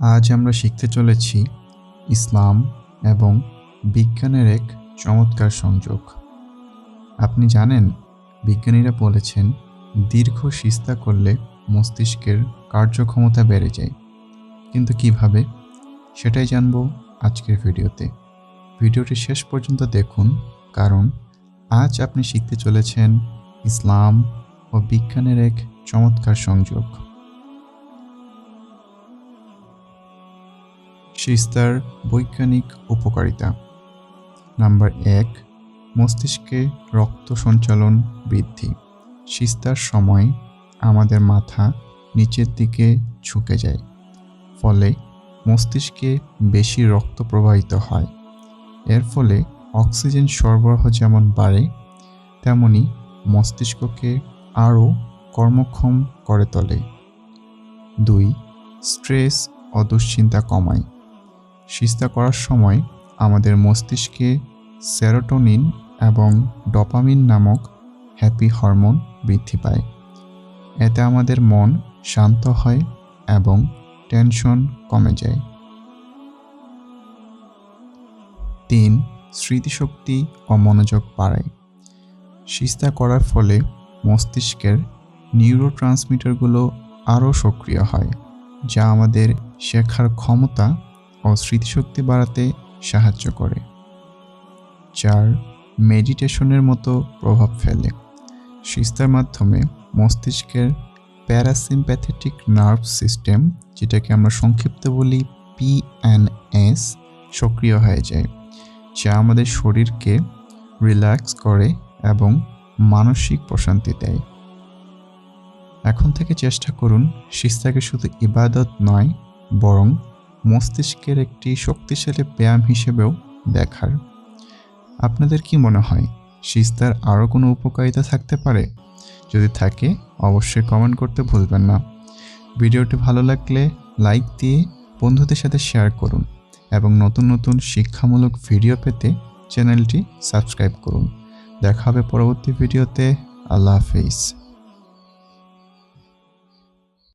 আজ আমরা শিখতে চলেছি ইসলাম এবং বিজ্ঞানের এক চমৎকার সংযোগ। আপনি জানেন, বিজ্ঞানীরা বলেছেন, দীর্ঘ সিস্তা করলে মস্তিষ্কের কার্যক্ষমতা বেড়ে যায়। কিন্তু কীভাবে? সেটাই জানব আজকের ভিডিওতে। ভিডিওটি শেষ পর্যন্ত দেখুন, কারণ আজ আপনি শিখতে চলেছেন ইসলাম ও বিজ্ঞানের এক চমৎকার সংযোগ। সিস্তার বৈজ্ঞানিক উপকারিতা। নাম্বার এক, মস্তিষ্কে রক্ত সঞ্চালন বৃদ্ধি। সিস্তার সময় আমাদের মাথা নিচের দিকে ঝুঁকে যায়, ফলে মস্তিষ্কে বেশি রক্ত প্রবাহিত হয়। এর ফলে অক্সিজেন সরবরাহ যেমন বাড়ে, তেমনি মস্তিষ্ককে আরও কর্মক্ষম করে তোলে। দুই, স্ট্রেস ও দুশ্চিন্তা কমায়। সিস্তা করার সময় আমাদের মস্তিষ্কে সেরোটোনিন এবং ডপামিন নামক হ্যাপি হরমোন বৃদ্ধি পায়। এতে আমাদের মন শান্ত হয় এবং টেনশন কমে যায়। তিন, স্মৃতিশক্তি ও মনোযোগ বাড়ায়। সিস্তা করার ফলে মস্তিষ্কের নিউরো ট্রান্সমিটারগুলো আরও সক্রিয় হয়, যা আমাদের শেখার ক্ষমতা ও স্মৃতিশক্তি বাড়াতে সাহায্য করে। চার মেডিটেশনের মতো প্রভাব ফেলে। সিস্তার মাধ্যমে মস্তিষ্কের প্যারাসিম্প্যাথেটিক নার্ভ সিস্টেম, যেটাকে আমরা সংক্ষিপ্ত বলি পিএনএস সক্রিয় হয়ে যায়, যা আমাদের শরীরকে রিল্যাক্স করে এবং মানসিক প্রশান্তি দেয়। এখন থেকে চেষ্টা করুন সিস্তাকে শুধু ইবাদত নয়, বরং মস্তিষ্কের একটি শক্তিশালী ব্যায়াম হিসেবেও দেখার। আপনাদের কি মনে হয়, সিস্তার আরও কোনো উপকারিতা থাকতে পারে? যদি থাকে, অবশ্যই কমেন্ট করতে ভুলবেন না। ভিডিওটি ভালো লাগলে লাইক দিয়ে বন্ধুদের সাথে শেয়ার করুন এবং নতুন নতুন শিক্ষামূলক ভিডিও পেতে চ্যানেলটি সাবস্ক্রাইব করুন। দেখা হবে পরবর্তী ভিডিওতে আল্লাহ হাফিজ।